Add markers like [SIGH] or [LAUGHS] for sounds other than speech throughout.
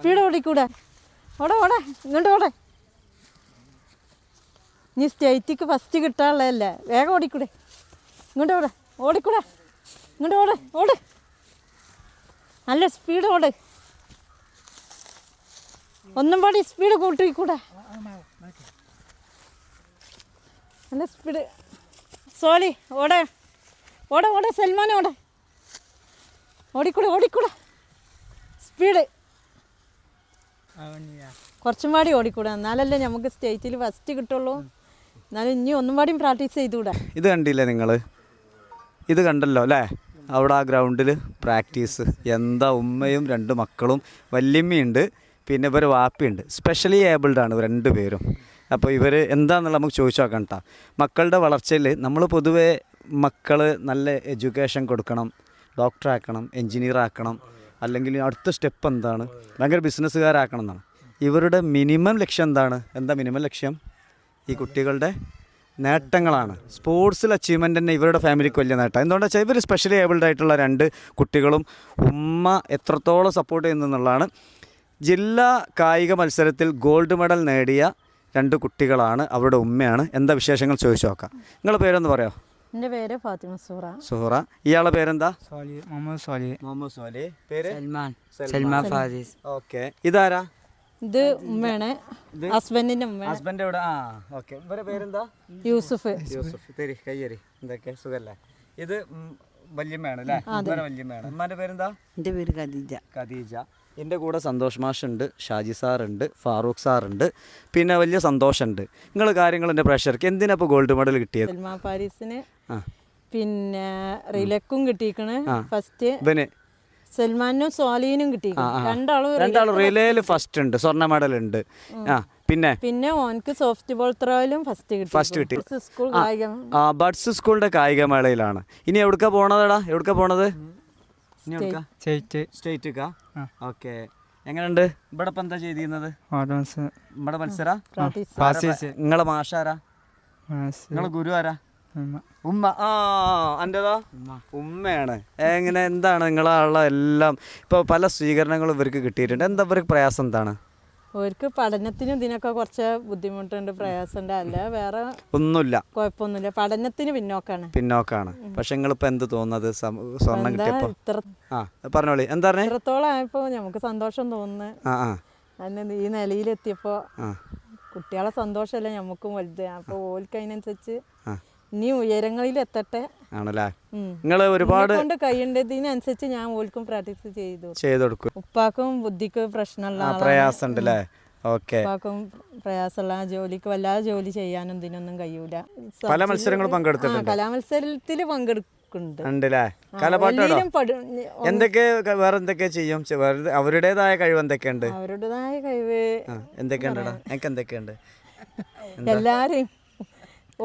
Speed ഓടിക്കൂടെ? ഓടെ ഓടെ ഇങ്ങോട്ട് ഓടെ. നീ സ്റ്റേറ്റിക്ക് ഫസ്റ്റ് കിട്ടാനുള്ളതല്ലേ? വേഗം ഓടിക്കൂടെ. ഇങ്ങോട്ട് ഓടെ ഓടിക്കൂടെ. ഇങ്ങോട്ട് ഓടെ ഓട്. നല്ല സ്പീഡ് ഓട്. ഒന്നും പാടി സ്പീഡ് കൂട്ടിക്കൂടെ? നല്ല സ്പീഡ് സോളി ഓടെ. ഓടെ ഓടെ സൽമാൻ ഓടെ. ഓടിക്കൂടെ ഓടിക്കൂടെ. സ്പീഡ് കുറച്ചും പാടി ഓടിക്കൂടാ? എന്നാലല്ലേ നമുക്ക് സ്റ്റേറ്റിൽ ഫസ്റ്റ് കിട്ടുള്ളൂ. എന്നാലും ഇനി ഒന്നും പാടിയും പ്രാക്ടീസ് ചെയ്തുകൂടാ? ഇത് കണ്ടില്ലേ നിങ്ങൾ ഇത് കണ്ടല്ലോ അല്ലേ? അവിടെ ആ ഗ്രൗണ്ടിൽ പ്രാക്ടീസ്. എന്താ ഉമ്മയും രണ്ട് മക്കളും. വല്യമ്മയുണ്ട് പിന്നെ ഇവർ വാപ്പിയുണ്ട്. സ്പെഷ്യലി ഏബിൾഡ് ആണ് രണ്ട് പേരും. അപ്പോൾ ഇവർ എന്താണെന്നുള്ള നമുക്ക് ചോദിച്ചു നോക്കാം കേട്ടോ മക്കളുടെ വളർച്ചയിൽ നമ്മൾ പൊതുവേ മക്കൾ നല്ല എഡ്യൂക്കേഷൻ കൊടുക്കണം ഡോക്ടറാക്കണം എൻജിനീയർ ആക്കണം. അല്ലെങ്കിൽ അടുത്ത സ്റ്റെപ്പ് എന്താണ്? ഭയങ്കര ബിസിനസ്സുകാരാക്കണം എന്നാണ് ഇവരുടെ മിനിമം ലക്ഷ്യം എന്താണ്? എന്താ മിനിമം ലക്ഷ്യം? ഈ കുട്ടികളുടെ നേട്ടങ്ങളാണ്. സ്പോർട്സിൽ അച്ചീവ്മെന്റ് തന്നെ ഇവരുടെ ഫാമിലിക്ക് വലിയ നേട്ടം. എന്തുകൊണ്ടാണ് വെച്ചാൽ ഇവർ സ്പെഷ്യലി ഏബിൾഡ് ആയിട്ടുള്ള രണ്ട് കുട്ടികളും ഉമ്മ എത്രത്തോളം സപ്പോർട്ട് ചെയ്യുന്നതെന്നുള്ളതാണ് ജില്ലാ കായിക മത്സരത്തിൽ ഗോൾഡ് മെഡൽ നേടിയ രണ്ട് കുട്ടികളാണ് അവരുടെ ഉമ്മയാണ്. എന്താ വിശേഷങ്ങൾ ചോദിച്ചു നോക്കാം. നിങ്ങളുടെ പേരൊന്ന് പറയാമോ? എന്റെ പേര് ഫാത്തിമ സുഹറ. സുഹറ. ഇയാളെ പേരെന്താ? മുഹമ്മദ് സോലി. മുഹമ്മദ് സോലി. പേര്? സൽമാൻ. സൽമാൻ. ഫാദിസ് ഓക്കെ. ഇതാരാ? ഇത് ഉമ്മയാണ്. ഹസ്ബൻഡിന്റെ ഉമ്മ ഹസ്ബൻഡ് എവിടെ? ആ ഓക്കെ. ഇവരുടെ പേരെന്താ? യൂസുഫ്. യൂസഫ്. തരി കയ്യരി. എന്തൊക്കെ? സുഖല്ലേ? ഇത് വല്യമ്മയാണ് അല്ലേ? ഇവരെ വല്യമ്മയാണ്. ഉമ്മാന്റെ പേരെന്താ? എന്റെ പേര് ഖദീജ. ഖദീജ. എന്റെ കൂടെ സന്തോഷ് മാഷുണ്ട് ഷാജി സാറുണ്ട് ഫാറൂഖ് സാറുണ്ട്. പിന്നെ വലിയ സന്തോഷമുണ്ട് നിങ്ങൾ കാര്യങ്ങൾ എന്റെ പ്രഷർക്ക് എന്തിനാ ഇപ്പോൾ ഗോൾഡ് മെഡൽ കിട്ടിയത്? പാരീസിന് പിന്നെ റിലക്കും കിട്ടിയിക്കണ്. ഫസ്റ്റ് സൽമാനും സ്വാലീനും കിട്ടി രണ്ടാളും രണ്ടാളും റിലേയിൽ ഫസ്റ്റ് ഉണ്ട് സ്വർണ മെഡൽ ഉണ്ട്. ആ പിന്നെ? പിന്നെ ഓനക്ക് സോഫ്റ്റ് ബോൾ ത്രോയിലും ഫസ്റ്റ് കിട്ടി. ഫസ്റ്റ് കിട്ടി സ്കൂൾ കായികം. ആ ബഡ്സ് സ്കൂളിന്റെ കായിക മേളയിലാണ്. ഇനി എവിടുക്കാ പോണതെടാ? എവിടുക്കാ പോണത്? ഇനി എവിടുക്കാ? ചേറ്റ് സ്റ്റേറ്റിക്കാ ഓക്കെ. എങ്ങനെയുണ്ട്? ഇവിടെ ഇപ്പൊ എന്താ ചെയ്തിരുന്നത്? ഇവിടെ നമ്മുടെ മത്സര നിങ്ങളെ മാഷാരാ? നിങ്ങളെ ഗുരു ആരാ? ഉമ്മ. ആ അന്റെതാ? ഉമ്മയാണ്. എങ്ങനെ എന്താണ് നിങ്ങളുള്ള എല്ലാം ഇപ്പോൾ പല സ്വീകരണങ്ങളും ഇവർക്ക് കിട്ടിയിട്ടുണ്ട്. എന്താ ഇവർക്ക് പ്രയാസം എന്താണ്? അവർക്ക് പഠനത്തിനും ഇതിനൊക്കെ കുറച്ച് ബുദ്ധിമുട്ടുണ്ട് പ്രയാസമുണ്ട്. അല്ല വേറെ ഒന്നുമില്ല. കുഴപ്പമൊന്നുമില്ല. പഠനത്തിന് പിന്നോക്കാണ്. പിന്നോക്കാണ്. പക്ഷെ നിങ്ങളിപ്പോൾ എന്ത് തോന്നുന്നത്? സ്വർണം ആ പറഞ്ഞോളി. എന്താ പറഞ്ഞേ? ഇത്രത്തോളം ആയപ്പോ നമുക്ക് സന്തോഷം തോന്നുന്നു. ഈ നിലയിലെത്തിയപ്പോ കുട്ടികളെ സന്തോഷമല്ലേ നമുക്കും വലുത്. അപ്പോൾ ഓൽക്ക് അതിനനുസരിച്ച് ആ. ഇനി ഉയരങ്ങളിൽ എത്തട്ടെ. ആണല്ലേ. നിങ്ങൾ ഒരുപാട് കൊണ്ട് കഴിയേണ്ടതിനനുസരിച്ച് ഞാൻ ഓൽക്കും പ്രാക്ടീസ് ചെയ്തു ചെയ്ത് കൊടുക്കും. ഉപ്പാക്കും ബുദ്ധിക്കും പ്രശ്നമുള്ള പ്രയാസമുണ്ട്. പ്രയാസം അല്ലേ ഓക്കെ. ഉപ്പാക്കും പ്രയാസമുള്ള ജോലിക്ക് വല്ലാതെ ജോലി ചെയ്യാനും ഇതിനൊന്നും കഴിയൂല. പല മത്സരങ്ങളും പങ്കെടുത്തിട്ടുണ്ട്. കലാമത്സരത്തിൽ പങ്കെടുക്കുന്നുണ്ട്. കലപാട്ടോ എല്ലാവരും പഠി- എന്തൊക്കെ വേറെ എന്തൊക്കെ ചെയ്യും? അവരുടേതായ കഴിവ് എന്തൊക്കെയുണ്ട്? അവരുടേതായ കഴിവ് ആ, എന്തൊക്കെയുണ്ടടാ എനിക്ക് എന്തൊക്കെയുണ്ട്? [LAUGHS] എല്ലാരും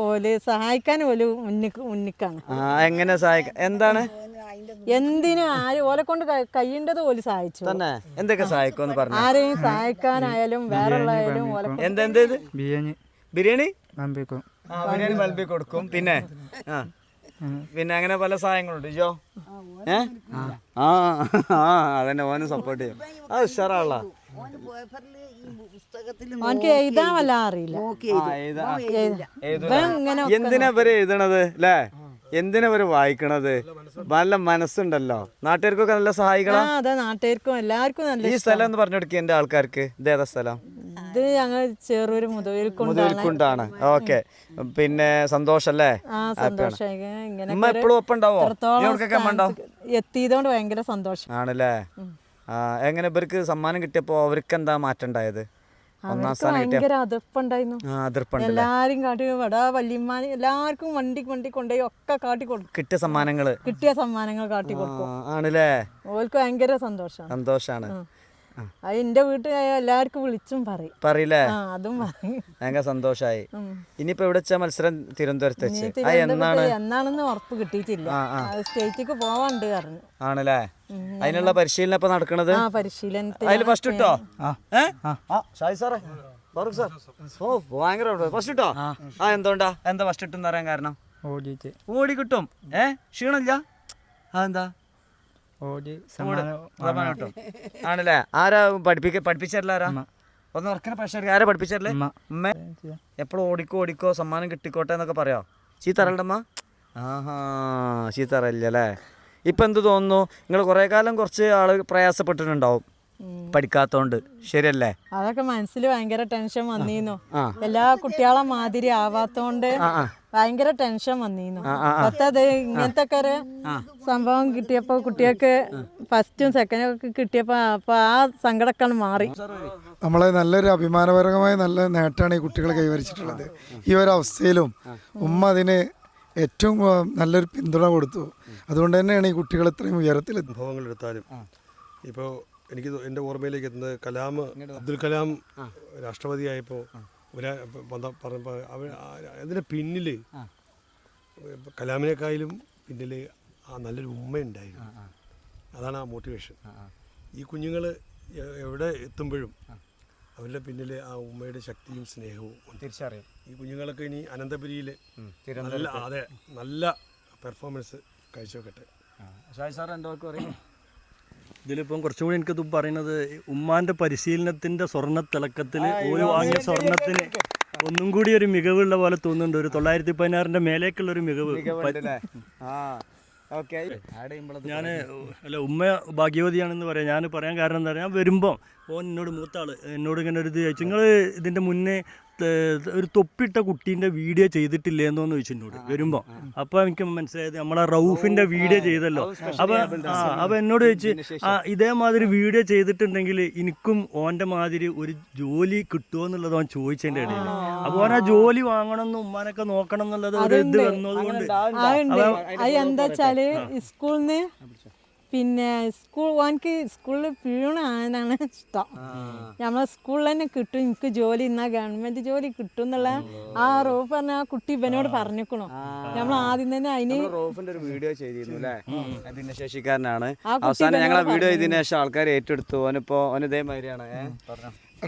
ഓൽ സഹായിക്കാൻ ഓൽ മുന്നിക്ക് മുന്നിക്കാണ്. ആ എങ്ങനെ സഹായിക്കാം എന്താണ്? എന്തിനും ആരും ഓലെ കൊണ്ട് കഴിയേണ്ടത് ഓൽ സഹായിച്ചു. തന്നെ. എന്തൊക്കെ സഹായിക്കും പറഞ്ഞു? ആരെയും സഹായിക്കാനായാലും വേറെ ഉള്ളതായാലും ഓലെ ബിരിയാണി. ബിരിയാണി? നമ്പിക്കും. ആ ബിരിയാണി ബൾബി കൊടുക്കും. പിന്നെ? ആ. പിന്നെ അങ്ങനെ പല സഹായങ്ങളുണ്ട്. ജോ? ഏ? ആ ആ അതന്നെ. ഓന് സപ്പോർട്ട് ചെയ്യും. ആ ഉഷാറാളാ അവനക്ക് എഴുതാൻ വല്ല അറിയില്ല. എന്തിനാ ഇവർ എഴുതണത്? അല്ലേ എന്തിനാ ഇവർ വായിക്കണത്? നല്ല മനസ്സുണ്ടല്ലോ. നാട്ടുകാർക്കൊക്കെ നല്ല സഹായിക്കണം അതെ നാട്ടുകാർക്കും എല്ലാവർക്കും നല്ല ഈ സ്ഥലം എന്ന് പറഞ്ഞു കൊടുക്കുക എന്റെ ആൾക്കാർക്ക്. ഇതേതാ സ്ഥലം? ഇത് ഞങ്ങൾ ചെറിയൊരു മുതവിൽക്കൊണ്ടാണ് മുതൽക്കുണ്ടാണ് ഓക്കെ. പിന്നെ സന്തോഷല്ലേ? ഇങ്ങനെ എപ്പോഴും ഒപ്പം ഉണ്ടാവോ? എത്തിയതുകൊണ്ട് ഭയങ്കര സന്തോഷം. ആണല്ലേ? എങ്ങനെ ഇവർക്ക് സമ്മാനം കിട്ടിയപ്പോ അവർക്ക് എന്താ മാറ്റം ഉണ്ടായത്? ഒന്നാം സ്ഥാനം കിട്ടിയ അതിർപ്പുണ്ടായിരുന്നു എല്ലാരും കാട്ടി വടാ വല്യമ്മാന് എല്ലാവർക്കും വണ്ടി വണ്ടി കൊണ്ടുപോയി ഒക്കെ കാട്ടി കൊടുക്കും. കിട്ടിയ സമ്മാനങ്ങൾ? കിട്ടിയ സമ്മാനങ്ങൾ കാട്ടി കൊടുക്കും. ആണല്ലേ? ഓൾക്ക് ഭയങ്കര സന്തോഷം സന്തോഷാണ്. അത് എന്റെ വീട്ടിൽ എല്ലാവർക്കും വിളിച്ചും പറയും. പറയില്ലേ? ആ അതും പറയും. ഭയങ്കര സന്തോഷായി. ഇനിയിപ്പോ ഇവിടെ വെച്ചാ മത്സരം തിരുവനന്തപുരത്ത് വെച്ച്? എന്നാണ്? എന്നാണെന്ന് ഉറപ്പ് കിട്ടിയിട്ടില്ല. സ്റ്റേറ്റിക്ക് പോവാണ്ട് പറഞ്ഞു. ആണല്ലേ? അതിനുള്ള പരിശീലനം ഇപ്പൊ നടക്കണത്? ആ പരിശീലനത്തിൽ അതിൽ ഫസ്റ്റ് ഇട്ടോ? ഷായി സാറേ. ഫാറൂഖ് സാർ. ഓ ഭയങ്കര ഫസ്റ്റ് ഇട്ടോ? ആ. എന്തുകൊണ്ടാ എന്താ ഫസ്റ്റ് ഇട്ടെന്ന് പറയാൻ കാരണം? ഓടിയിട്ട്. ഓടി കിട്ടും. ഏ? ക്ഷീണമില്ല? അതെന്താ. സമ്മാനം. ആണല്ലേ? ആരാ പഠിപ്പിക്ക പഠിപ്പിച്ചല്ല ആരാ? ഒന്ന് ഉറക്കണ പ്രശ്നം ആരാ പഠിപ്പിച്ചല്ലേ അമ്മ എപ്പോഴും ഓടിക്കോ ഓടിക്കോ സമ്മാനം കിട്ടിക്കോട്ടെ എന്നൊക്കെ പറയോ? ചീത്തറല്ലമ്മ ആഹാ ചീത്തറല്ലേ ഇപ്പൊ എന്ത് തോന്നുന്നു? നിങ്ങൾ കുറേ കാലം കുറച്ച് ആൾ പ്രയാസപ്പെട്ടിട്ടുണ്ടാവും പഠിക്കാത്തോണ്ട്. ശരിയല്ലേ? അതൊക്കെ മനസ്സിൽ ഭയങ്കര ടെൻഷൻ വന്നിരുന്നു. എല്ലാ കുട്ടികളെ മാതിരി ആവാത്തോണ്ട് ഭയങ്കര ടെൻഷൻ വന്നിരുന്നു പത്തത് ഇങ്ങനത്തെ ഒക്കെ ഒരു സംഭവം കിട്ടിയപ്പോ കുട്ടികൾക്ക് ഫസ്റ്റും സെക്കൻഡും ഒക്കെ കിട്ടിയപ്പോ അപ്പൊ ആ സങ്കടക്കാണ് മാറി. നമ്മളെ നല്ലൊരു അഭിമാനപരമായ നല്ല നേട്ടമാണ് ഈ കുട്ടികൾ കൈവരിച്ചിട്ടുള്ളത്. ഈ ഒരു അവസ്ഥയിലും ഉമ്മ അതിന് ഏറ്റവും നല്ലൊരു പിന്തുണ കൊടുത്തു. അതുകൊണ്ട് തന്നെയാണ് ഈ കുട്ടികൾ ഇത്രയും ഉയരത്തിൽ അനുഭവങ്ങൾ എടുത്താലും ഇപ്പോൾ എനിക്ക് എന്റെ ഓർമ്മയിലേക്ക് എത്തുന്നത് കലാം അബ്ദുൽ കലാം രാഷ്ട്രപതിയായപ്പോൾ ഒരു പറഞ്ഞപ്പോൾ അവർ അതിന്റെ പിന്നിൽ കലാമിനേക്കായാലും പിന്നിൽ ആ നല്ലൊരു ഉമ്മയുണ്ടായിരുന്നു. അതാണ് ആ മോട്ടിവേഷൻ ഈ കുഞ്ഞുങ്ങൾ എവിടെ എത്തുമ്പോഴും അവരുടെ പിന്നിൽ ആ ഉമ്മയുടെ ശക്തിയും സ്നേഹവും. തിരിച്ചറിയും. ഈ കുഞ്ഞുങ്ങളൊക്കെ ഇനി അനന്തപുരിയിൽ നല്ല അതെ നല്ല പെർഫോമൻസ് കാഴ്ചവെക്കട്ടെ. ഷായ് സാർ എന്റെ വാക്ക് പറയും? ഇതിലിപ്പം കുറച്ചുകൂടി എനിക്കത് പറയുന്നത് ഉമ്മാന്റെ പരിശീലനത്തിന്റെ സ്വർണ തിളക്കത്തിൽ ഒരു വാങ്ങിയ സ്വർണത്തിന് ഒന്നും കൂടി ഒരു മികവുള്ള പോലെ തോന്നുന്നുണ്ട്. ഒരു തൊള്ളായിരത്തി പതിനാറിന്റെ മേലേക്കുള്ള ഒരു മികവ്. ഞാൻ അല്ല? ഉമ്മ ഭാഗ്യവതിയാണെന്ന് പറയാം. ഞാൻ പറയാൻ കാരണം എന്താ പറയുക ഞാൻ വരുമ്പം ഓൻ എന്നോട് മൂത്താൾ എന്നോട് ഇങ്ങനെ ഒരു ഇത് ചോദിച്ചു. നിങ്ങൾ ഇതിന്റെ മുന്നേ ഒരു തൊപ്പിട്ട കുട്ടീന്റെ വീഡിയോ ചെയ്തിട്ടില്ലേ എന്നോന്ന് ചോദിച്ചു എന്നോട് വരുമ്പോൾ അപ്പോൾ എനിക്ക് മനസ്സിലായത് നമ്മളെ റൌഫിന്റെ വീഡിയോ ചെയ്തല്ലോ. അപ്പോൾ ആ അപ്പോൾ എന്നോട് ചോദിച്ച് ആ ഇതേമാതിരി വീഡിയോ ചെയ്തിട്ടുണ്ടെങ്കിൽ എനിക്കും ഓന്റെ മാതിരി ഒരു ജോലി കിട്ടുമോ എന്നുള്ളത് അവൻ ചോദിച്ചതിന്റെ ഇടയിൽ അപ്പോൾ ഓൻ ആ ജോലി വാങ്ങണം എന്നും ഉമ്മാനൊക്കെ നോക്കണം എന്നുള്ളത് ഒരു ഇത് വന്നതുകൊണ്ട്. അതുണ്ട്. അത് എന്താ വെച്ചാൽ സ്കൂളിന്ന് പിന്നെ സ്കൂൾ ഓനക്ക് സ്കൂളിൽ പിഴണാനാണ് ഇഷ്ടം. നമ്മളെ സ്കൂളിൽ തന്നെ കിട്ടും എനിക്ക് ജോലി ഇന്നാ ഗവൺമെന്റ് ജോലി കിട്ടും എന്നുള്ള ആ റോഫ് പറഞ്ഞ ആ കുട്ടി ഇവനോട് പറഞ്ഞിക്കണോ. നമ്മൾ ആദ്യം തന്നെ അതിന് റോഫിന്റെ ഒരു വീഡിയോ ചെയ്തിരുന്നു അല്ലേ ഭിന്നശേഷിക്കാരനാണ്. അവസാനം ഞങ്ങൾ ആ വീഡിയോ ചെയ്തതിനു ശേഷം ആൾക്കാർ ഏറ്റെടുത്തു. ഓനിപ്പോ ഓന് ഇതേമാതിരിയാണ്.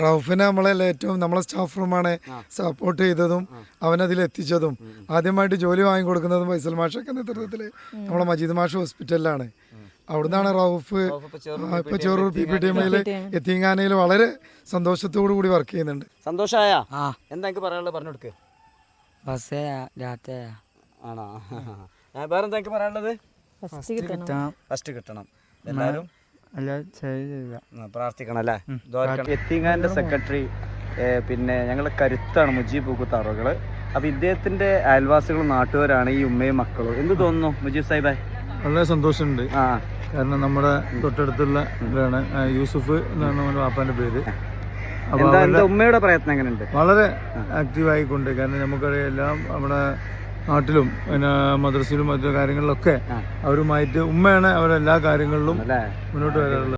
റൌഫിനെ നമ്മളെ ഏറ്റവും നമ്മളെ സ്റ്റാഫ് റൂമാണ് സപ്പോർട്ട് ചെയ്തതും അവനതിൽ എത്തിച്ചതും. ആദ്യമായിട്ട് ജോലി വാങ്ങിക്കൊടുക്കുന്നതും ഫൈസൽ മാഷൊക്കെ നേതൃത്വത്തിൽ നമ്മളെ മജീദ് മാഷ് ഹോസ്പിറ്റലിലാണ്. അവിടുന്നാണ് റൌഫ് ഇപ്പൊ ചെറൂർ പി പി ടി എമ്മിൽ എത്തിങ്ങാനയിൽ വളരെ സന്തോഷത്തോടു കൂടി വർക്ക് ചെയ്യുന്നുണ്ട്. സന്തോഷമായ ആ. എന്താ എനിക്ക് പറയാനുള്ളത് പറഞ്ഞു കൊടുക്ക്. ബസ്സേ ആണോ? വേറെ എന്താ എനിക്ക് പറയാനുള്ളത്? ഫസ്റ്റ് കിട്ടണം. ആ, പ്രാർത്ഥിക്കണം അല്ലേ? എത്തിങ്ങാന്റെ സെക്രട്ടറി പിന്നെ ഞങ്ങളെ കരുത്താണ് മുജീബ് പൂക്കുത്താറുകൾ അപ്പൊ ഇദ്ദേഹത്തിന്റെ അയൽവാസികളും നാട്ടുകാരാണ് ഈ ഉമ്മയും മക്കളും. എന്ത് തോന്നുന്നു മുജീബ് സാഹിബേ? വളരെ സന്തോഷമുണ്ട്. കാരണം നമ്മുടെ തൊട്ടടുത്തുള്ള ഇതാണ് യൂസുഫ് എന്നാണ് നമ്മുടെ വാപ്പാന്റെ പേര്. ഉമ്മയുടെ പ്രയത്നം എങ്ങനെയുണ്ട് വളരെ ആക്റ്റീവ് ആയിക്കൊണ്ട് കാരണം നമുക്കറിയാം എല്ലാം നമ്മുടെ നാട്ടിലും പിന്നെ മദ്രസയിലും മറ്റു കാര്യങ്ങളിലൊക്കെ അവരുമായിട്ട് ഉമ്മയാണ് അവരെല്ലാ കാര്യങ്ങളിലും മുന്നോട്ട് വരാറുള്ളത്.